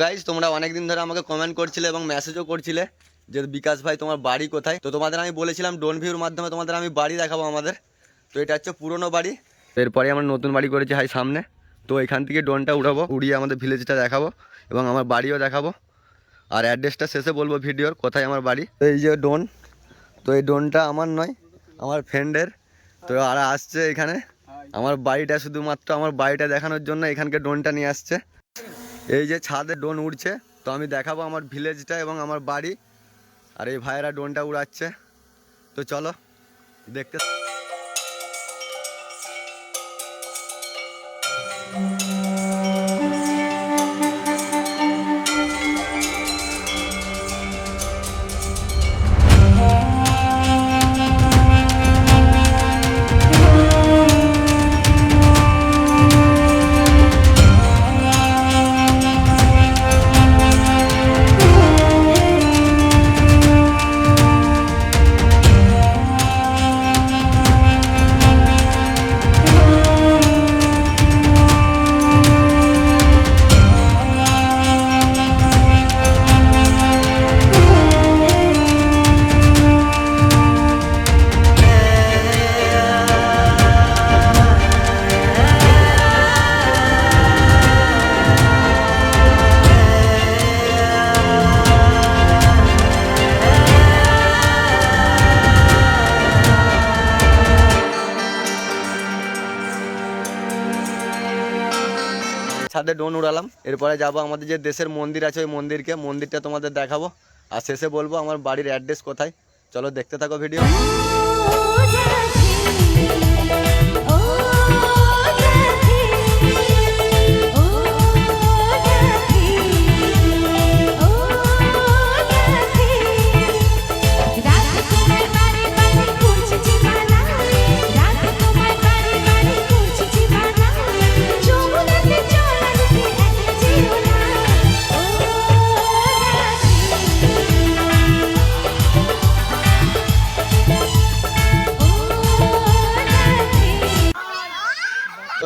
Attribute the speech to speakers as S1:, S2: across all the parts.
S1: Guys তোমরা অনেক দিন ধরে আমাকে কমেন্ট করছিলে এবং মেসেজও করছিলে যে বিকাশ ভাই, তোমার বাড়ি কোথায়? তো তোমাদের আমি বলেছিলাম ডোন ভিউর মাধ্যমে তোমাদের আমি বাড়ি দেখাবো আমাদের। তো এটা হচ্ছে পুরনো বাড়ি। এরপরে আমরা নতুন বাড়ি করেছি হাই সামনে। তো এখান থেকে ড্রোনটা উঠাবো উড়িয়ে আমাদের ভিলেজটা দেখাবো এবং আমার বাড়িও দেখাবো। আর অ্যাড্রেসটা শেষে বলব ভিডিওর, কোথায় আমার বাড়ি। তো এই যে ডোন তো এই ডোনটা আমার নয়, আমার ফ্রেন্ডের তো আর আসছে এখানে। আমার বাড়িটা শুধুমাত্র আমার বাড়িটা দেখানোর জন্য এখানকে ড্রোনটা নিয়ে আসছে। এই যে ছাদে ডোন উড়ছে, তো আমি দেখাবো আমার ভিলেজটা এবং আমার বাড়ি। আর এই ভাইয়েরা ডোনটা উড়াচ্ছে। তো চলো, দেখতে ছাদে ডোন উড়ালাম এরপরে যাব আমাদের যে দেশের মন্দির আছে ওই মন্দিরকে মন্দিরটা তোমাদের দেখাবো আর শেষে বলব আমার বাড়ির অ্যাড্রেস কোথায় চলো দেখতে থাকো ভিডিও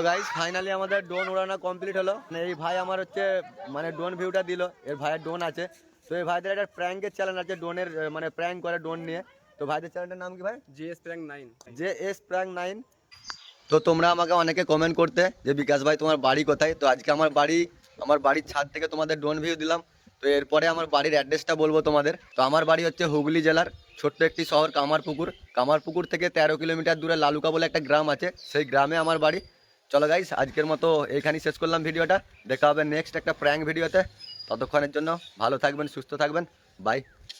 S1: তো গাইস ফাইনালি আমাদের ড্রোন উড়ানো কমপ্লিট হলো। মানে এই ভাই আমার হচ্ছে মানে ড্রোন ভিউটা দিল। এর ভাইয়ের ড্রোন আছে। তো এই ভাইদের একটা প্র্যাঙ্কের চ্যানেল আছে ড্রোনের মানে প্র্যাঙ্ক করে ড্রোন নিয়ে। তো ভাইদের চ্যানেলটার নাম কি ভাই?
S2: GS prank nine
S1: J S prank nine তো তোমরা আমাকে অনেকে কমেন্ট করতে যে বিকাশ ভাই তোমার বাড়ি কোথায়? তো আজকে আমার বাড়ি আমার বাড়ির ছাদ থেকে তোমাদের ড্রোন ভিউ দিলাম। তো এরপরে আমার বাড়ির অ্যাড্রেসটা বলব তোমাদের। তো আমার বাড়ি হচ্ছে হুগলি জেলার ছোট্ট একটি শহর কামারপুকুর। কামারপুকুর থেকে তেরো কিলোমিটার দূরে লালুকা বলে একটা গ্রাম আছে। সেই গ্রামে আমার বাড়ি। চলো গাইস আজকের মতো এইখানেই শেষ করলাম ভিডিওটা। দেখা হবে নেক্সট একটা প্র্যাঙ্ক ভিডিওতে। ততক্ষণের জন্য ভালো থাকবেন, সুস্থ থাকবেন। বাই